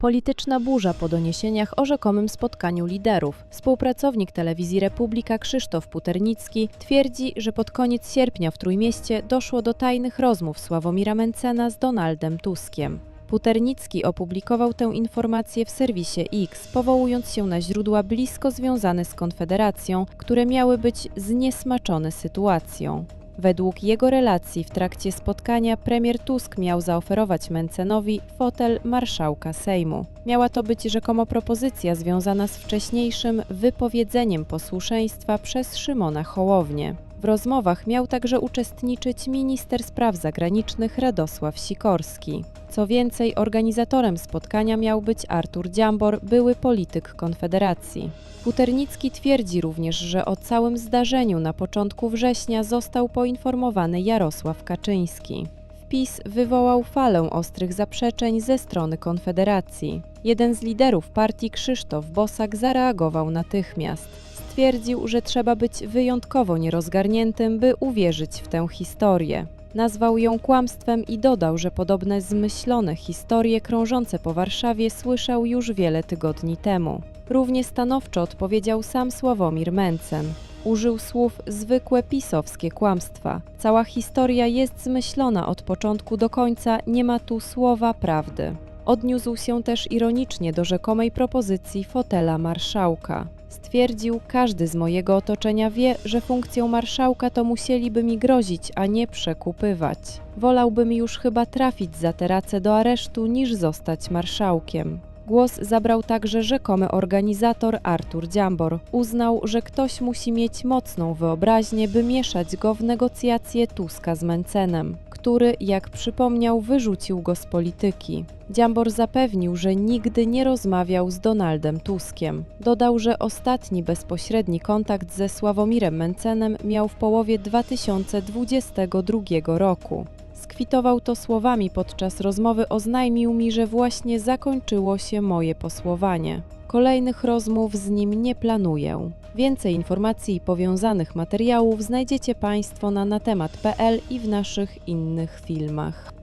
Polityczna burza po doniesieniach o rzekomym spotkaniu liderów. Współpracownik telewizji Republika Krzysztof Puternicki twierdzi, że pod koniec sierpnia w Trójmieście doszło do tajnych rozmów Sławomira Mencena z Donaldem Tuskiem. Puternicki opublikował tę informację w serwisie X, powołując się na źródła blisko związane z Konfederacją, które miały być zniesmaczone sytuacją. Według jego relacji w trakcie spotkania premier Tusk miał zaoferować Mencenowi fotel marszałka Sejmu. Miała to być rzekomo propozycja związana z wcześniejszym wypowiedzeniem posłuszeństwa przez Szymona Hołownię. W rozmowach miał także uczestniczyć minister spraw zagranicznych Radosław Sikorski. Co więcej, organizatorem spotkania miał być Artur Dziambor, były polityk Konfederacji. Puternicki twierdzi również, że o całym zdarzeniu na początku września został poinformowany Jarosław Kaczyński. Wpis wywołał falę ostrych zaprzeczeń ze strony Konfederacji. Jeden z liderów partii, Krzysztof Bosak, zareagował natychmiast. Stwierdził, że trzeba być wyjątkowo nierozgarniętym, by uwierzyć w tę historię. Nazwał ją kłamstwem i dodał, że podobne zmyślone historie krążące po Warszawie słyszał już wiele tygodni temu. Równie stanowczo odpowiedział sam Sławomir Mencen. Użył słów zwykłe pisowskie kłamstwa. Cała historia jest zmyślona od początku do końca, nie ma tu słowa prawdy. Odniósł się też ironicznie do rzekomej propozycji fotela marszałka. Stwierdził, każdy z mojego otoczenia wie, że funkcją marszałka to musieliby mi grozić, a nie przekupywać. Wolałbym już chyba trafić za teracę do aresztu, niż zostać marszałkiem. Głos zabrał także rzekomy organizator Artur Dziambor. Uznał, że ktoś musi mieć mocną wyobraźnię, by mieszać go w negocjacje Tuska z Mencenem, który, jak przypomniał, wyrzucił go z polityki. Dziambor zapewnił, że nigdy nie rozmawiał z Donaldem Tuskiem. Dodał, że ostatni bezpośredni kontakt ze Sławomirem Mencenem miał w połowie 2022 roku. Skwitował to słowami podczas rozmowy oznajmił mi, że właśnie zakończyło się moje posłowanie. Kolejnych rozmów z nim nie planuję. Więcej informacji i powiązanych materiałów znajdziecie Państwo na natemat.pl i w naszych innych filmach.